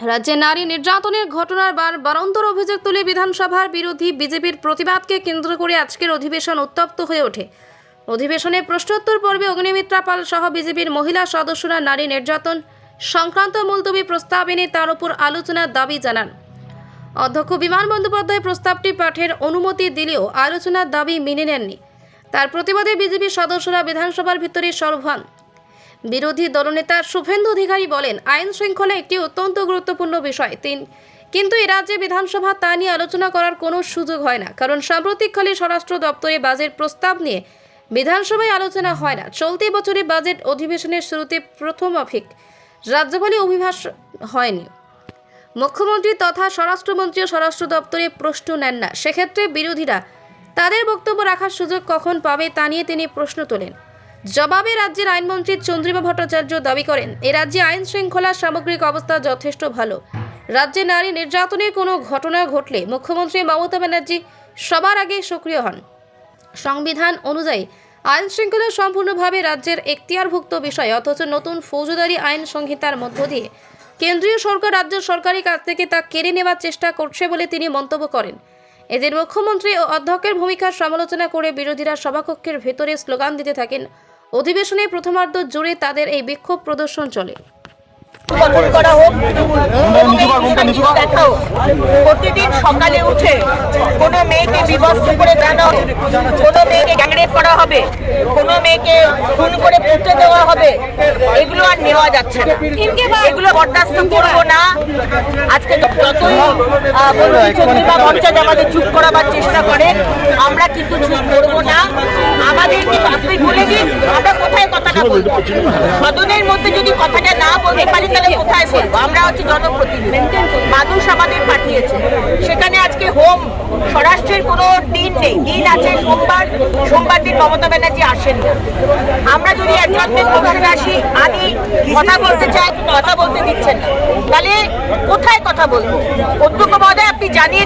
রাজ্যে নারী নির্যাতনের ঘটনার বার বারন্তর অভিযোগ তুলে বিধানসভার বিরোধী বিজেপির প্রতিবাদকে কেন্দ্র করে আজকের অধিবেশন উত্তপ্ত হয়ে ওঠে। অধিবেশনে প্রশ্নোত্তর পর্বে অগ্নিমিত্রা পাল সহ বিজেপির মহিলা সদস্যরা নারী নির্যাতন সংক্রান্ত মুলতবি প্রস্তাব এনে তার উপর আলোচনার দাবি জানান। অধ্যক্ষ বিমান বন্দ্যোপাধ্যায় প্রস্তাবটি পাঠের অনুমতি দিলেও আলোচনার দাবি মেনে নেননি। তার প্রতিবাদে বিজেপির সদস্যরা বিধানসভার ভিতরে সরব হন। বিরোধী দলনেতা শুভেন্দু অধিকারী বলেন, আইন শৃঙ্খলা একটি অত্যন্ত গুরুত্বপূর্ণ বিষয়। তিন কিন্তু এ রাজ্যে বিধানসভা তা নিয়ে আলোচনা করার কোনো সুযোগ হয় না, কারণ সাম্প্রতিককালে স্বরাষ্ট্র দপ্তরে বাজেট প্রস্তাব নিয়ে বিধানসভায় আলোচনা হয় না। চলতি বছরে বাজেট অধিবেশনের শুরুতে প্রথম অফিক রাজ্যপালে অভিভাষ হয়নি। মুখ্যমন্ত্রী তথা স্বরাষ্ট্রমন্ত্রী স্বরাষ্ট্র দপ্তরে প্রশ্ন নেন না। সেক্ষেত্রে বিরোধীরা তাদের বক্তব্য রাখার সুযোগ কখন পাবে তা নিয়ে তিনি প্রশ্ন তোলেন। জবাবে রাজ্যের আইনমন্ত্রী চন্দ্রিমা ভট্টাচার্য দাবি করেন, এ রাজ্যে আইন শৃঙ্খলার সামগ্রিক অবস্থা যথেষ্ট ভালো। রাজ্যে নারী নির্যাতনের কোনো ঘটনা ঘটলে মুখ্যমন্ত্রী মমতা ব্যানার্জি সবার আগে সক্রিয় হন। সংবিধান অনুযায়ী, আইন শৃঙ্খলা সম্পূর্ণভাবে রাজ্যের এখতিয়ারভুক্ত বিষয়, অথচ নতুন ফৌজদারি আইন সংহিতার মধ্য দিয়ে কেন্দ্রীয় সরকার রাজ্য সরকারি কাছ থেকে তা কেড়ে নেওয়ার চেষ্টা করছে বলে তিনি মন্তব্য করেন। এদের মুখ্যমন্ত্রী ও অধ্যক্ষের ভূমিকার সমালোচনা করে বিরোধীরা সভাকক্ষের ভেতরে স্লোগান দিতে থাকেন অধিবেশনে প্রথমার্ধ জুড়ে তাদের এই বিক্ষোভ প্রদর্শন চলে। প্রতিদিন উঠে কোনো মেয়েকে করে জানা মেয়েকে করা হবে, কোনো মেয়েকে করে পুঁতে দেওয়া হবে, এগুলো আর নেওয়া যাচ্ছে না। এগুলো করব না। আমাদের করাবার চেষ্টা করে, আমরা কিন্তু চুপ করব না। কথাটা বলব। সদনের মধ্যে যদি কথাটা না বলতে পারি, তাহলে কোথায় বলব? আমরা হচ্ছে জনপ্রতিনিধি। মানুষ আমাদের পাঠিয়েছে। সেখানে আজকে হোম, স্বরাষ্ট্রের কোনো দিন নেই। দিন আছে সোমবার। সোমবার দিন মমতা ব্যানার্জি আসেন না। আমরা যদি একজনকে কোথায় আসি আনি কথা বলতে চাই কথা বলতে দিচ্ছেন না। তাহলে কোথায় কথা বলব? অধ্যক্ষ মহোদয়, আপনি জানিয়ে